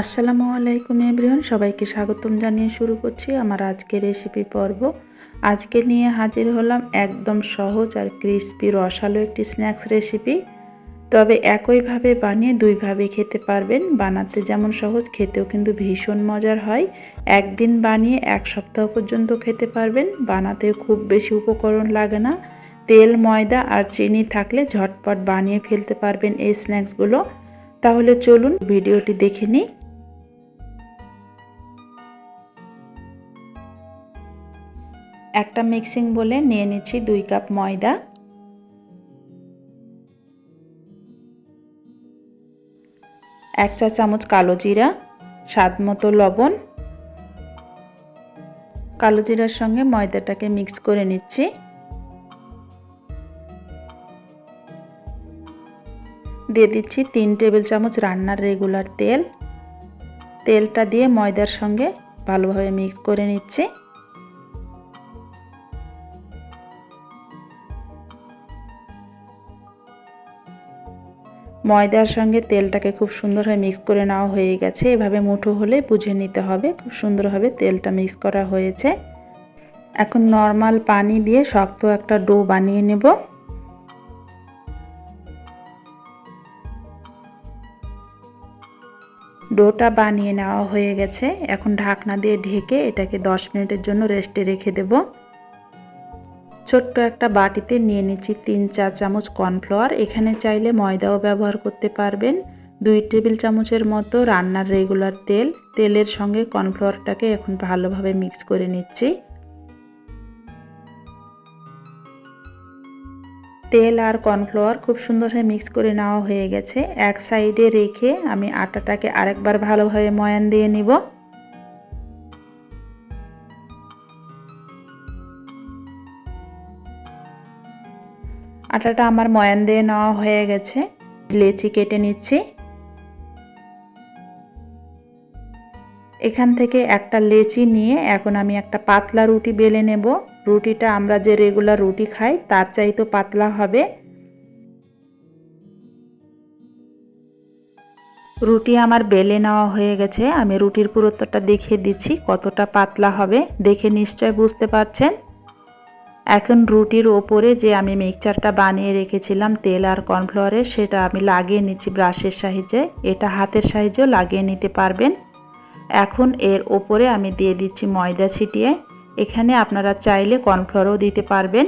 আসসালামু আলাইকুম এভরিওয়ান, সবাইকে স্বাগতম জানিয়ে শুরু করছি আমার আজকের রেসিপি পর্ব। আজকে নিয়ে হাজির হলাম একদম সহজ আর ক্রিস্পি রসালো একটি স্ন্যাক্স রেসিপি তবে একইভাবে বানিয়ে দুইভাবে খেতে পারবেন। বানাতে যেমন সহজ, খেতেও কিন্তু ভীষণ মজার হয়। একদিন বানিয়ে এক সপ্তাহ পর্যন্ত খেতে পারবেন। বানাতে খুব বেশি উপকরণ লাগে না। তেল, ময়দা আর চিনি থাকলে ঝটপট বানিয়ে ফেলতে পারবেন এই স্ন্যাক্সগুলো তাহলে চলুন ভিডিওটি দেখে নিই। একটা মিক্সিং বলে নিয়ে নিচ্ছি দুই কাপ ময়দা। এক চা চামচ কালো জিরা, স্বাদ মতো লবণ। কালো জিরার সঙ্গে ময়দাটাকে মিক্স করে নিচ্ছি। দিয়ে দিচ্ছি তিন টেবিল চামচ রান্নার রেগুলার তেল। তেলটা দিয়ে ময়দার সঙ্গে ভালোভাবে মিক্স করে নিচ্ছি। ময়দার সঙ্গে তেলটাকে খুব সুন্দরভাবে মিক্স করে নেওয়া হয়ে গেছে। এভাবে মুঠো হলে বুঝে নিতে হবে, খুব সুন্দরভাবে তেলটা মিক্স করা হয়েছে। এখন নর্মাল পানি দিয়ে শক্ত একটা ডো বানিয়ে নেব। ডোটা বানিয়ে নেওয়া হয়ে গেছে। এখন ঢাকনা দিয়ে ঢেকে এটাকে 10 মিনিটের জন্য রেস্টে রেখে দেবো। ছোট্ট একটা বাটিতে নিয়ে নিচ্ছি তিন চার চামচ কর্নফ্লাওয়ার। এখানে চাইলে ময়দাও ব্যবহার করতে পারবেন। দুই টেবিল চামচের মতো রান্নার রেগুলার তেল। তেলের সঙ্গে কর্নফ্লাওয়ারটাকে এখন ভালোভাবে মিক্স করে নিচ্ছি। তেল আর কর্নফ্লাওয়ার খুব সুন্দরভাবে মিক্স করে নেওয়া হয়ে গেছে। এক সাইডে রেখে আমি আটাটাকে আরেকবার ভালোভাবে ময়ান দিয়ে নিব। আটাটা আমার ময়ান দিয়ে নেওয়া হয়ে গেছে। লেচি কেটে নিচ্ছি। এখান থেকে একটা লেচি নিয়ে এখন আমি একটা পাতলা রুটি বেলে নেব। রুটিটা আমরা যে রেগুলার রুটি খাই, তার চাইতে পাতলা হবে। রুটি আমার বেলে নেওয়া হয়ে গেছে। আমি রুটির পুরোত্বটা দেখিয়ে দিচ্ছি কতটা পাতলা হবে। দেখে নিশ্চয় বুঝতে পারছেন। এখন রুটির ওপরে যে আমি মিক্সচারটা বানিয়ে রেখেছিলাম তেল আর কর্নফ্লাওয়ারের সেটা আমি লাগিয়ে নিচ্ছি ব্রাশের সাহায্যে। এটা হাতের সাহায্যেও লাগিয়ে নিতে পারবেন। এখন এর ওপরে আমি দিয়ে দিচ্ছি ময়দা ছিটিয়ে। এখানে আপনারা চাইলে কর্নফ্লাওয়ারও দিতে পারবেন।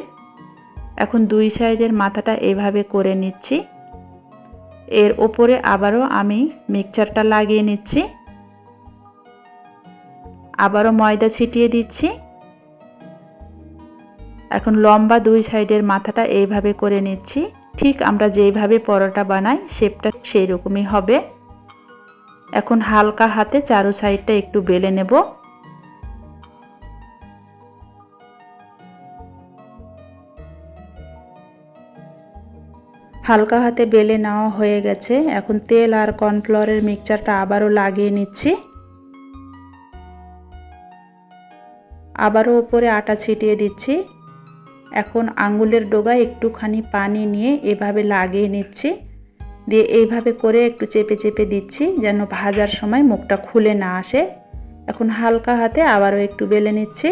এখন দুই সাইডের মাথাটা এভাবে করে নিচ্ছি। এর ওপরে আবারও আমি মিক্সচারটা লাগিয়ে নিচ্ছি। আবারও ময়দা ছিটিয়ে দিচ্ছি। এখন লম্বা দুই সাইডের মাথাটা এইভাবে করে নিচ্ছি। ঠিক আমরা যেইভাবে পরোটা বানাই, শেপটা সেই রকমই হবে। এখন হালকা হাতে চারো সাইডটা একটু বেলে নেব। হালকা হাতে বেলে নেওয়া হয়ে গেছে। এখন তেল আর কর্নফ্লাওয়ারের মিক্সচারটা আবারও লাগিয়ে নিচ্ছি। আবারও উপরে আটা ছিটিয়ে দিচ্ছি। এখন আঙ্গুলের ডোগায় একটুখানি পানি নিয়ে এভাবে লাগিয়ে নিচ্ছি। দিয়ে এইভাবে করে একটু চেপে চেপে দিচ্ছি যেন ভাজার সময় মুখটা খুলে না আসে। এখন হালকা হাতে আবারও একটু বেলে নিচ্ছি।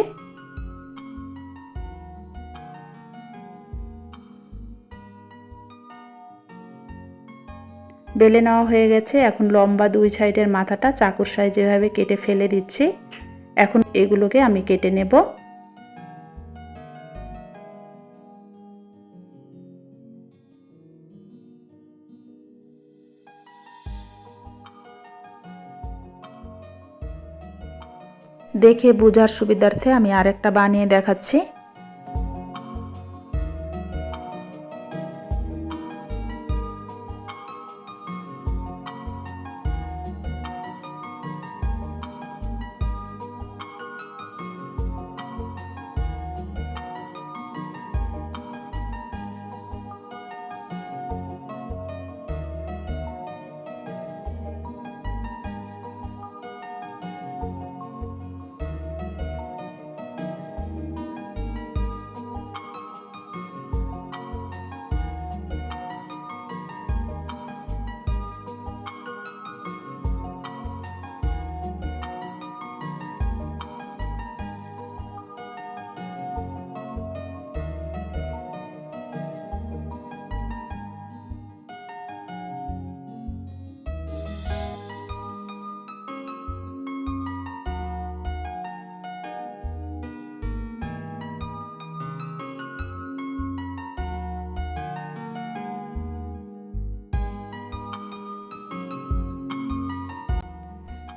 বেলে নেওয়া হয়ে গেছে। এখন লম্বা দুই সাইডের মাথাটা চাকুর সাইজ এভাবে কেটে ফেলে দিচ্ছি। এখন এগুলোকে আমি কেটে নেব। দেখে বোঝার সুবিধার্থে আমি আরেকটা বানিয়ে দেখাচ্ছি।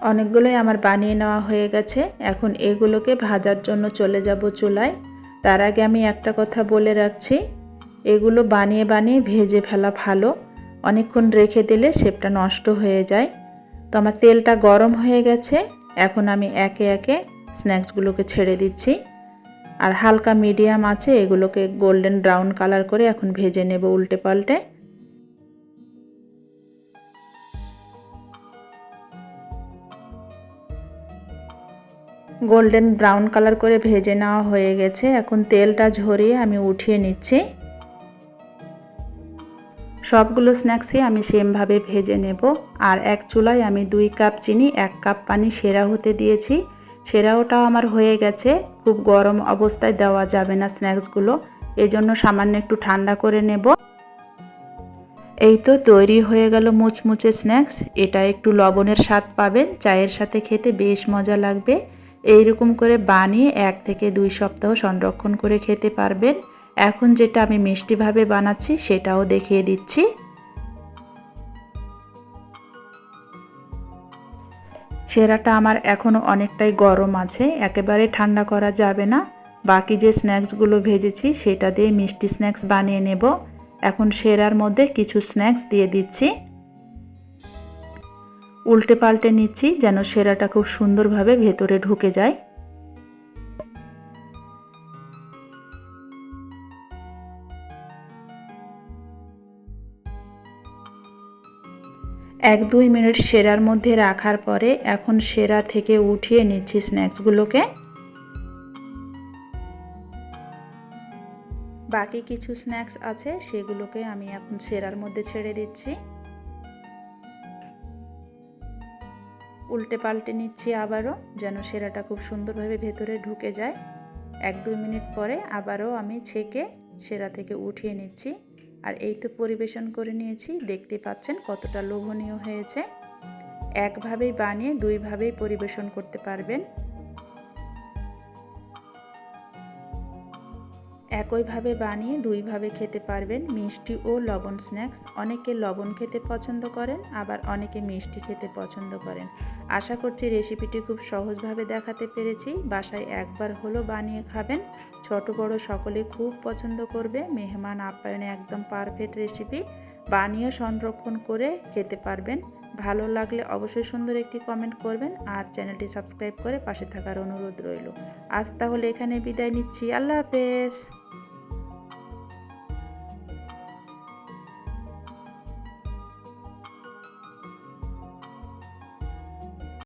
অনেকগুলোই আমার বানিয়ে নেওয়া হয়ে গেছে। এখন এগুলোকে ভাজার জন্য চলে যাব চুলায়। তার আগে আমি একটা কথা বলে রাখছি। এগুলো বানিয়ে বানিয়ে ভেজে ফেলা ভালো। অনেকক্ষণ রেখে দিলে শেপটা নষ্ট হয়ে যায়। তো আমার তেলটা গরম হয়ে গেছে। এখন আমি একে একে স্ন্যাক্সগুলোকে ছেড়ে দিচ্ছি। আর হালকা মিডিয়াম আছে, এগুলোকে গোল্ডেন ব্রাউন কালার করে এখন ভেজে নেব উল্টে পাল্টে। গোল্ডেন ব্রাউন কালার করে ভেজে নেওয়া হয়ে গেছে। এখন তেলটা ঝরিয়ে আমি উঠিয়ে নিচ্ছি। সবগুলো স্ন্যাক্সই আমি সেমভাবে ভেজে নেব। আর এক চুলায় আমি দুই কাপ চিনি, এক কাপ পানি সেরা হতে দিয়েছি। সেরাওটাও আমার হয়ে গেছে। খুব গরম অবস্থায় দেওয়া যাবে না স্ন্যাক্সগুলো। এই জন্য সামান্য একটু ঠান্ডা করে নেব। এই তো তৈরি হয়ে গেল মুচমুচে স্ন্যাক্স। এটা একটু লবণের স্বাদ পাবেন। চায়ের সাথে খেতে বেশ মজা লাগবে। এই রকম করে বানিয়ে এক থেকে দুই সপ্তাহ সংরক্ষণ করে খেতে পারবেন। এখন যেটা আমি মিষ্টিভাবে বানাচ্ছি সেটাও দেখিয়ে দিচ্ছি। সেরাটা আমার এখনও অনেকটাই গরম আছে, একেবারে ঠান্ডা করা যাবে না। বাকি যে স্ন্যাক্সগুলো ভেজেছি সেটা দিয়ে মিষ্টি স্ন্যাক্স বানিয়ে নেব। এখন সেরার মধ্যে কিছু স্ন্যাক্স দিয়ে দিচ্ছি। উল্টে পাল্টে নিচ্ছি যেন সেরাটা খুব সুন্দরভাবে ভেতরে ঢুকে যায়। এক দুই মিনিট সেরার মধ্যে রাখার পরে এখন সেরা থেকে উঠিয়ে নিচ্ছি স্ন্যাক্সগুলোকে। বাকি কিছু স্ন্যাক্স আছে, সেগুলোকে আমি এখন সেরার মধ্যে ছেড়ে দিচ্ছি। উল্টে পাল্টে নিচ্ছি আবারও, যেন সেরাটা খুব সুন্দরভাবে ভেতরে ঢুকে যায়। এক দুই মিনিট পরে আবারও আমি ছেঁকে সেরা থেকে উঠিয়ে নিচ্ছি। আর এই তো পরিবেশন করে নিয়েছি দেখতে পাচ্ছেন কতটা লোভনীয় হয়েছে। একভাবেই বানিয়ে দুইভাবেই পরিবেশন করতে পারবেন। একইভাবে বানিয়ে দুইভাবে খেতে পারবেন মিষ্টি ও লবণ স্ন্যাক্স। অনেকে লবণ খেতে পছন্দ করেন, আবার অনেকে মিষ্টি খেতে পছন্দ করেন। আশা করছি রেসিপিটি খুব সহজভাবে দেখাতে পেরেছি। বাসায় একবার হলো বানিয়ে খাবেন। ছোট বড় সকলে খুব পছন্দ করবে। মেহমান আপ্যায়নে একদম পারফেক্ট রেসিপি। বানিয়ে সংরক্ষণ করে খেতে পারবেন। ভালো লাগলে অবশ্যই সুন্দর একটি কমেন্ট করবেন আর চ্যানেলটি সাবস্ক্রাইব করে পাশে থাকার অনুরোধ রইল। আজ তাহলে এখানে বিদায় নিচ্ছি। আল্লাহ হাফেজ।